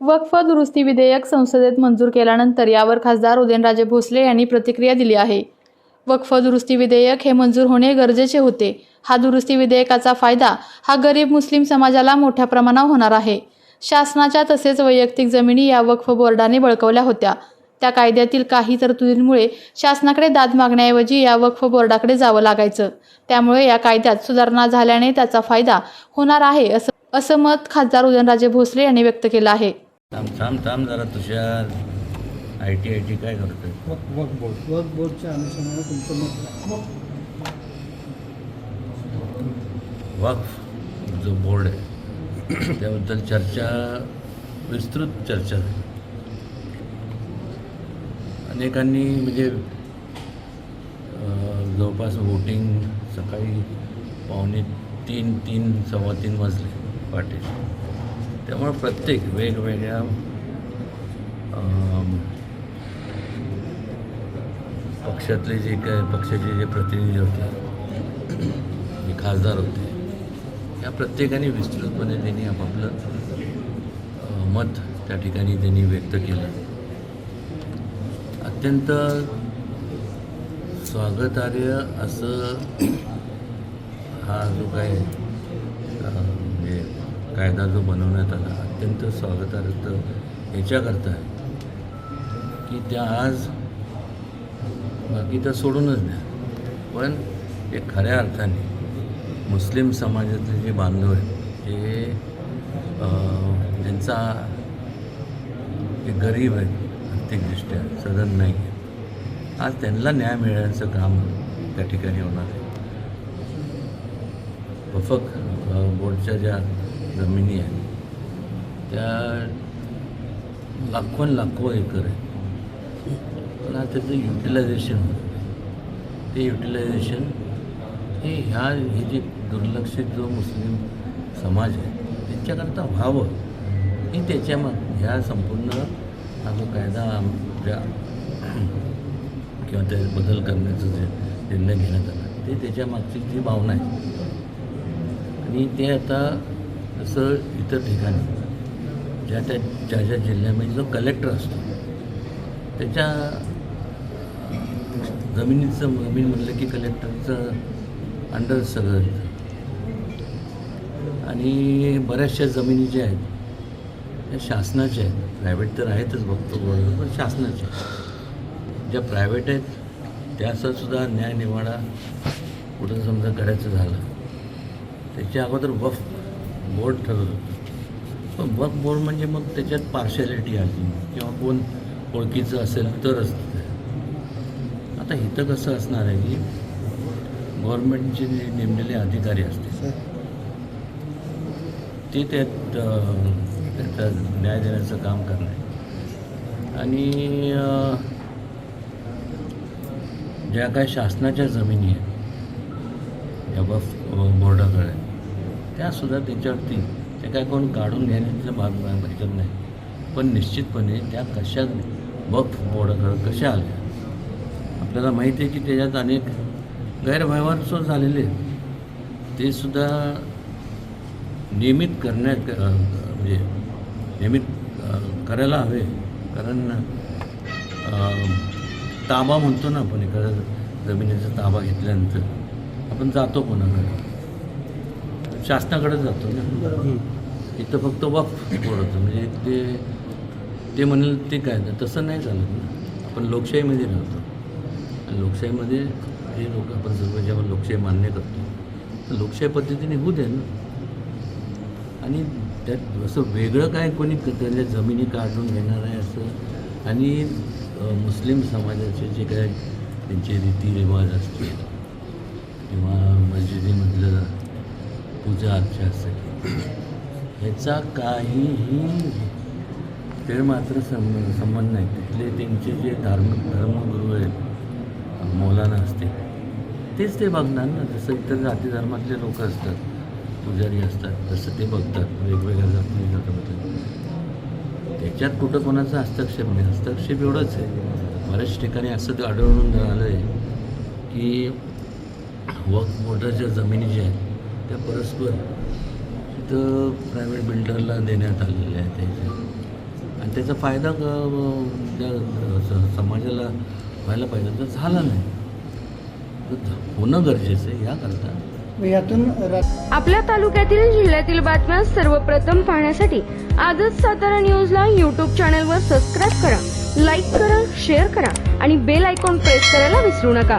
वक्फ दुरुस्ती विधेयक संसदेत मंजूर केल्यानंतर यावर खासदार उदयनराजे भोसले यांनी प्रतिक्रिया दिली आहे. वक्फ दुरुस्ती विधेयक हे मंजूर होणे गरजेचे होते. हा दुरुस्ती विधेयकाचा फायदा हा गरीब मुस्लिम समाजाला मोठ्या प्रमाणावर होणार आहे. शासनाच्या तसेच वैयक्तिक जमिनी या वक्फ बोर्डाने बळकवल्या होत्या. त्या कायद्यातील काही तरतुदींमुळे शासनाकडे दाद मागण्याऐवजी या वक्फ बोर्डाकडे जावं लागायचं. त्यामुळे या कायद्यात सुधारणा झाल्याने त्याचा फायदा होणार आहे असं असं मत खासदार उदयनराजे भोसले यांनी व्यक्त केलं आहे. थांब थांब थांब जरा Tushar. I T I T काय करतोय? वक वक बोर्ड वक बोर्डच्या अनुषंगाने तुमचं मत? वक्फ जो बोर्ड आहे त्याबद्दल चर्चा विस्तृत चर्चा झाली. अनेकांनी म्हणजे जवळपास वोटिंग सकाळी पावणे तीन तीन सव्वा तीन वाजले पहाटे त्यामुळे प्रत्येक वेगवेगळ्या पक्षातले जे काय पक्षाचे जे प्रतिनिधी होते जे खासदार होते या प्रत्येकाने विस्तृतपणे त्यांनी आपापलं मत त्या ठिकाणी त्यांनी व्यक्त केलं. अत्यंत स्वागतार्ह असं हा जो काय कायदा जो बनवण्यात आला अत्यंत स्वागतार्थ याच्याकरता आहे. की त्या आज बाकी तर सोडूनच द्या. पण ते खऱ्या अर्थाने मुस्लिम समाजातले जे बांधव आहेत ते त्यांचा ते जे गरीब आहेत आर्थिकदृष्ट्या सदन नाही आहे आज त्यांना न्याय मिळण्याचं काम त्या ठिकाणी होणार आहे. वफक बोर्डच्या ज्या जमिनी आहेत त्या लाखोन लाखो एकर आहे. पण आता त्याचं युटिलायझेशन होतं ते युटिलायझेशन हे ह्या हे जे दुर्लक्षित जो मुस्लिम समाज आहे त्यांच्याकरता व्हावं. हे त्याच्या ह्या संपूर्ण हा जो कायदा आमच्या किंवा ते बदल करण्याचं जे निर्णय घेण्यात आला ते त्याच्या मागची जी भावना आहे. आणि ते आता तसं इतर ठिकाणी ज्या त्या ज्या ज्या जिल्ह्यामध्ये जो कलेक्टर असतो त्याच्या जमिनीचं जमीन म्हणलं की कलेक्टरचं अंडर सगळं येतं आणि बऱ्याचशा जमिनी ज्या आहेत त्या शासनाच्या आहेत. प्रायव्हेट तर आहेतच बघतो पण शासनाच्या ज्या प्रायव्हेट आहेत त्याचासुद्धा न्यायनिवाडा न्याय निवाडा कुठं समजा करायचं झालं त्याच्या अगोदर वफ बोर्ड ठरत होतं. पण वफ बोर्ड म्हणजे मग त्याच्यात पार्शॅलिटी आली. किंवा कोण ओळखीचं असेल तरच. आता इथं कसं असणार आहे की गव्हर्नमेंटचे जे नेमलेले अधिकारी असतील ते त्यात त्याचा न्याय देण्याचं काम करणार आणि ज्या काही शासनाच्या जमिनी आहेत या बोर्डाकडे त्यासुद्धा त्याच्यावरती ते काय कोण काढून घेण्याचं भाग ह्याच्यात नाही. पण निश्चितपणे त्या कशा वक्फ बोर्डाकडं कशा आल्या. आपल्याला माहिती आहे की त्याच्यात अनेक गैरव्यवहार सुद्धा झालेले आहेत. ते सुद्धा नियमित करण्यात म्हणजे नियमित करायला हवे. कारण ताबा म्हणतो ना आपण एखाद्या जमिनीचा ताबा घेतल्यानंतर. आपण जातो कोणाकडे? शासनाकडे जातो ना. इथं फक्त वक्फ बोर्ड होतं म्हणजे ते ते म्हणेल ते काय तसं नाही झालं ना. आपण लोकशाहीमध्ये राहतो. आणि लोकशाहीमध्ये जे लोक आपण सर्व जेव्हा लोकशाही मान्य करतो तर लोकशाही पद्धतीने होऊ दे ना. आणि त्यात असं वेगळं काय कोणी त्यांच्या जमिनी काढून घेणार आहे असं? आणि मुस्लिम समाजाचे जे काय त्यांचे रीतिरिवाज असतील किंवा मस्जिदीमधलं पूजा अर्चा असते. ह्याचा काहीही ते मात्र सं संबंध नाही. तिथले त्यांचे जे धार्मिक धर्मगुरू आहेत मौलाना असते तेच ते बघणार ना. जसं इतर जाती धर्मातले लोक असतात पुजारी असतात तसं ते बघतात वेगवेगळ्या जाती जातात त्याच्यात कुठं कोणाचा हस्तक्षेप नाही. हस्तक्षेप एवढंच आहे. बऱ्याच ठिकाणी असं ते आढळून आलं आहे की वक बोर्डाच्या जमिनी ज्या आहेत त्या परस्पर तिथं प्रायव्हेट बिल्डरला देण्यात आलेल्या आहेत त्याच्या आणि त्याचा फायदा त्या समाजाला व्हायला पाहिजे तर झाला नाही. तर होणं गरजेचं आहे याकरता. यातून आपल्या तालुक्यातील जिल्ह्यातील बातम्या सर्वप्रथम पाहण्यासाठी आजच सातारा न्यूजला यूट्यूब चॅनलवर सबस्क्राईब करा लाईक करा शेअर करा आणि बेल आयकॉन प्रेस करायला विसरू नका.